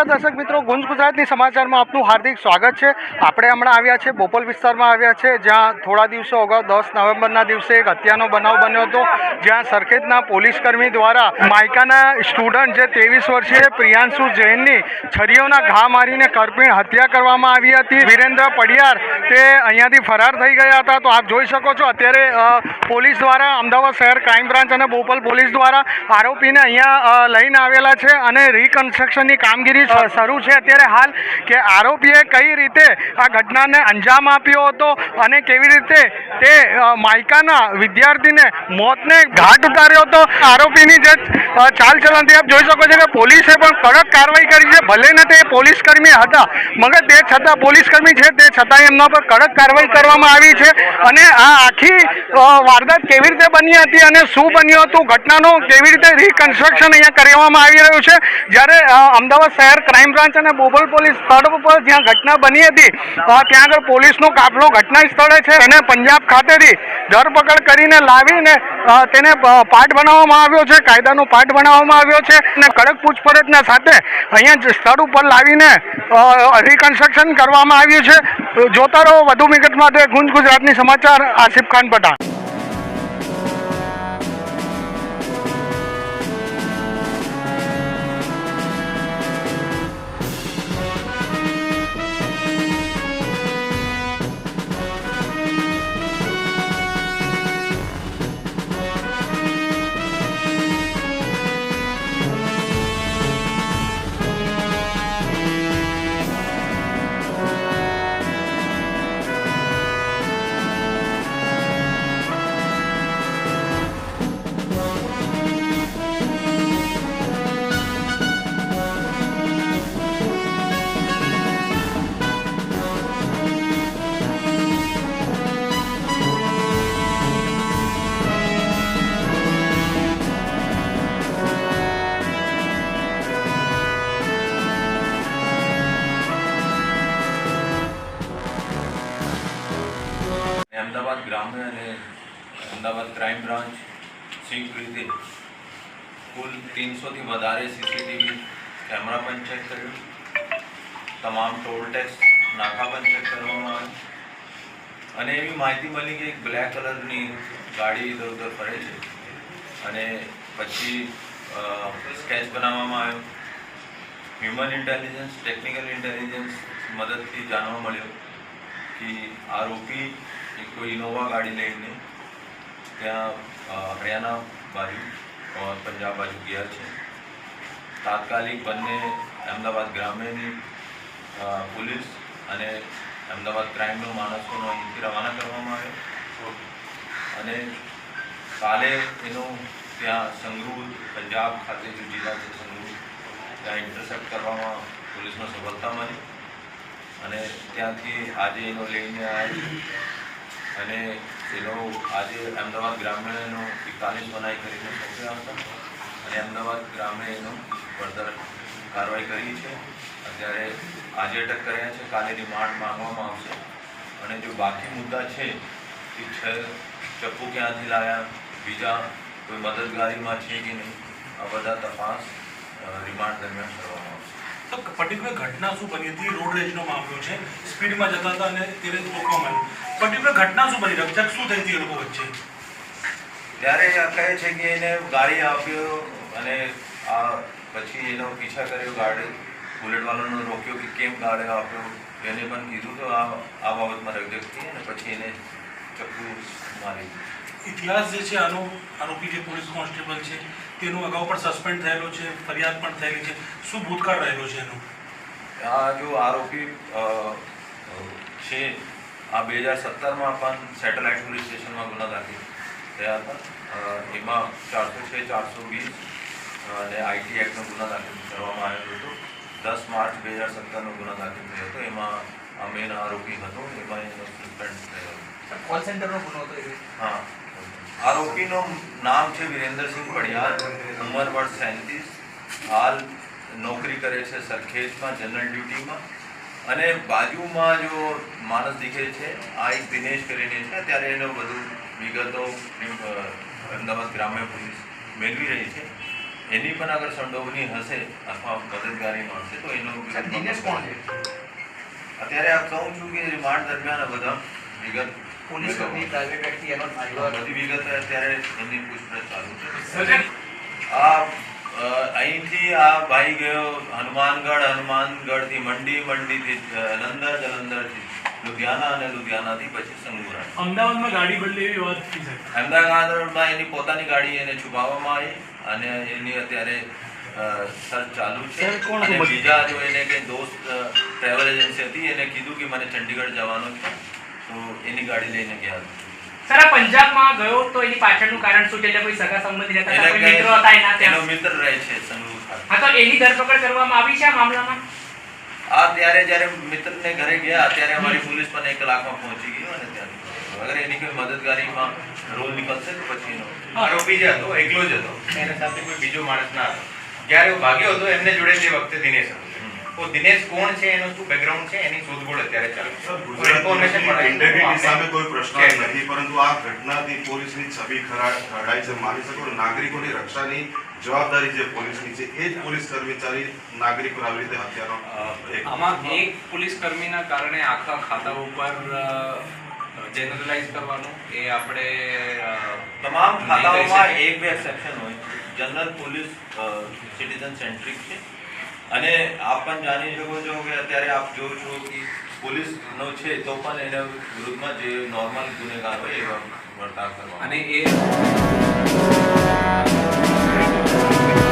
નમસ્કાર દર્શક મિત્રો, ગુંજ ગુજરાતની સમાચારમાં આપનું હાર્દિક સ્વાગત છે. આપણે હમણાં આવ્યા છે, બોપલ વિસ્તારમાં આવ્યા છે, જ્યાં થોડા દિવસો અગાઉ, દસ નવેમ્બરના દિવસે એક હત્યાનો બનાવ બન્યો હતો, જ્યાં સરખેજના પોલીસકર્મી દ્વારા માયકાના સ્ટુડન્ટ જે ત્રેવીસ વર્ષીય પ્રિયાંશુ જૈનની છરીઓના ઘા મારીને કરપીણ હત્યા કરવામાં આવી હતી. વિરેન્દ્ર પડિયાર તે અહીંયાથી ફરાર થઈ ગયા હતા. તો આપ જોઈ શકો છો, અત્યારે પોલીસ દ્વારા અમદાવાદ શહેર ક્રાઇમ બ્રાન્ચ અને બોપલ પોલીસ દ્વારા આરોપીને અહીંયા લઈને આવેલા છે અને રિકન્સ્ટ્રક્શનની કામગીરી શરૂ છે અત્યારે હાલ કે આરોપીએ કઈ રીતે આ ઘટનાને અંજામ આપ્યો હતો અને કેવી રીતે તે માયકાના વિદ્યાર્થીને મોતને ઘાટ ઉતાર્યો હતો. આરોપીની જે ચાલચલનથી આપ જોઈ શકો છો કે પોલીસે પણ કડક કાર્યવાહી કરી છે. ભલે ને તે પોલીસ કર્મી હતા, મગર તે છતાં પોલીસ કર્મી છે, તે છતાં એમના પર કડક કાર્યવાહી કરવામાં આવી છે. અને આ આખી વારદાત કેવી રીતે બની હતી અને શું બન્યું હતું, ઘટનાનું કેવી રીતે રિકન્સ્ટ્રક્શન અહીંયા કરવામાં આવી રહ્યું છે. જ્યારે અમદાવાદ શહેર ક્રાઇમ બ્રાન્ચ અને બોબલ પોલીસ સ્થળ ઉપર જ્યાં ઘટના બની હતી ત્યાં આગળ પોલીસનો કાફલો ઘટના સ્થળે છે અને પંજાબ ખાતેથી ધરપકડ કરીને લાવીને તેને પાઠ બનાવવામાં આવ્યો છે, કાયદાનો પાઠ બનાવવામાં આવ્યો છે અને કડક પૂછપરછના સાથે અહીંયા સ્થળ ઉપર લાવીને રિકન્સ્ટ્રક્શન કરવામાં આવ્યું છે. જોતા રહો વધુ વિગત માટે ગુંજ ગુજરાતની સમાચાર આસિફ ખાન પઠાણ. અમદાવાદ અને અમદાવાદ ક્રાઇમ બ્રાન્ચ સંયુક્ત રીતે કુલ ત્રણસોથી વધારે સીસીટીવી કેમેરા પણ ચેક કર્યું. તમામ ટોલ ટેક્સ નાકા પણ ચેક કરવામાં આવ્યા. અને એવી માહિતી મળી કે એક બ્લેક કલરની ગાડી ઇધર ઉધર ફરે છે. અને પછી સ્કેચ બનાવવામાં આવ્યો. હ્યુમન ઇન્ટેલિજન્સ ટેકનિકલ ઇન્ટેલિજન્સ મદદથી જાણવા મળ્યું કે આરોપી એક કોઈ ઇનોવા ગાડી લઈને ત્યાં હરિયાણા બાજુ ઓર પંજાબ બાજુ ગયા છે. તાત્કાલિક બંને અમદાવાદ ગ્રામ્યની પોલીસ અને અમદાવાદ ક્રાઇમનો માણસોનો અહીંથી રવાના કરવામાં આવ્યો. અને કાલે એનું ત્યાં સંગરૂર પંજાબ ખાતે જે જિલ્લા છે સંગરૂર ત્યાં ઇન્ટરસેપ્ટ કરવામાં પોલીસનો સફળતા મળી. અને ત્યાંથી આજે એનો લઈને આવ્યા અને તેનો આજે અમદાવાદ ગ્રામ્યનો એકતાલીસ બનાવી કરીને સોંપ્યા હતા. અને અમદાવાદ ગ્રામે એનો ફર્ધર કાર્યવાહી કરી છે. અત્યારે આજે અટક કર્યા છે. કાલે રિમાન્ડ માંગવામાં આવશે. અને જો બાકી મુદ્દા છે કે છ ચપ્પુ ક્યાંથી લાવ્યા બીજા કોઈ મદદગારીમાં છે કે નહીં, આ બધા તપાસ રિમાન્ડ દરમિયાન કરવામાં તો પર્ટિક્યુલર ઘટના શું બની હતી? રોડ રેજનો મામલો છે. સ્પીડમાં જતા હતા અને તેને રોકવામાં આવ્યું પર્ટિક્યુલર ઘટના શું બની? રકઝક શું થઈ હતી એ લોકો વચ્ચે? ત્યારે કહે છે કે એને ગાડી આપ્યો અને આ પછી એનો પીછા કર્યો ગાડી. બુલેટવાળાનો રોક્યો કે કેમ ગાડી આપ્યો? એને પણ કીધું તો આ આ બાબતમાં રકઝક થઈ અને પછી એને ચપ્પુ મારી ઇતિહાસ જે છે આનો આરોપી જે પોલીસ કોન્સ્ટેબલ છે તેનો અગાઉ પણ સસ્પેન્ડ થયેલો છે ફરિયાદ પણ થયેલી છે. શું ભૂતકાળ રહેલો છે એનો? આ જો આરોપી છે આ બે હજાર સત્તરમાં પણ સેટેલાઇટ પોલીસ સ્ટેશનમાં ગુના દાખલ થયા હતા. એમાં ચારસો છે ચારસો વીસ અને આઈટી એક્ટનો ગુના દાખલ કરવામાં આવ્યો હતો. દસ માર્ચ બે હજાર સત્તરનો ગુના દાખલ થયો હતો. એમાં મેન આરોપી હતો. એમાં એનો સસ્પેન્ડ થયો. હતો કોલ સેન્ટરનો ગુનો હતો એ? હા. આરોપીનું નામ છે વિરેન્દ્રસિંહ પડિયાર ઉંમર વર્ષ સેંતીસ હાલ નોકરી કરે છે સરખેજમાં જનરલ ડ્યુટીમાં અને બાજુમાં જો માણસ દીખે છે આ એક દિનેશ કરીને છે ત્યારે એનો બધું વિગતો અમદાવાદ ગ્રામ્ય પોલીસ મેળવી રહી છે. એની પણ અગર સંડોવણી હશે અથવા મદદગારી મળશે તો એનો અત્યારે આપ કહું છું કે રિમાન્ડ દરમિયાન બધા વિગત પોલીસ કર્મી પ્રાઇવેટ વ્યક્તિ એનો આ બધી વિગત અત્યારે એમની પૂછપરછ ચાલુ છે. આ અહીંથી આ ભાઈ ગયો હનુમાનગઢ હનુમાનગઢથી મંડી મંડીથી જલંધર જલંધરથી લુધિયાના અને લુધિયાનાથી પછી સંગુરા અમદાવાદમાં ગાડી બદલી એવી વાત થઈ સાહેબ અમદાવાદમાં એની પોતાની ગાડી એને છુપાવવામાં આવી અને એની અત્યારે સર્ચ ચાલુ છે. કોણ અને બીજા જો એને કે દોસ્ત ટ્રાવેલ એજન્સી હતી એને કીધું કે મને ચંડીગઢ જવાનું છે. તો એની ગાડી લઈને ગયા સર આ પંજાબમાં ગયો તો એની પાછળનું કારણ શું છે? એટલે કોઈ સગા સંબંધી હતા? કોઈ મિત્રો હતા એના ત્યાં? મિત્ર રહે છે સંગુ હા તો એની ધરપકડ કરવામાં આવી છે આ મામલામાં? આ ત્યારે જ્યારે મિત્રને ઘરે ગયા ત્યારે અમારી પોલીસ પણ એક લાખમાં પહોંચી ગઈ અને ત્યાં અગર એની કોઈ મદદગારીમાં રોલ નીકળશે તો પછી એનો આરોપી જે હતો એકલો જ હતો. એના સાથે કોઈ બીજો માણસ ના હતો. જ્યારે ભાગ્યો હતો એમને જોડે તે વખતે દિનેશ હતો. તો દિનેશ કોણ છે? એનું શું બેકગ્રાઉન્ડ છે? એની શોધખોળ અત્યારે ચાલે છે. ઇન્ટેગ્રિટી સામે કોઈ પ્રશ્ન નથી પરંતુ આ ઘટનાથી પોલીસની છબી ખરા ખરડાઈ છે. માની શકો નાગરિકોની રક્ષાની જવાબદારી જે પોલીસની છે એ જ પોલીસ કર્મચારી નાગરિકો આવી રીતે હત્યાનો આમાં એક પોલીસ કર્મીના કારણે આખા ખાતા ઉપર જનરલાઇઝ કરવાનું. એ આપણે તમામ ખાતાઓમાં એક બે એક્સેપ્શન હોય. જનરલ પોલીસ સિટીઝન સેન્ટ્રિક છે. અને આપ પણ જાણી શકો છો કે અત્યારે આપ જો છો કે પોલીસનો છે તો પણ એના વિરુદ્ધમાં જે નોર્મલ ગુનેગાર હોય એવા વર્તાવ કરવા અને એ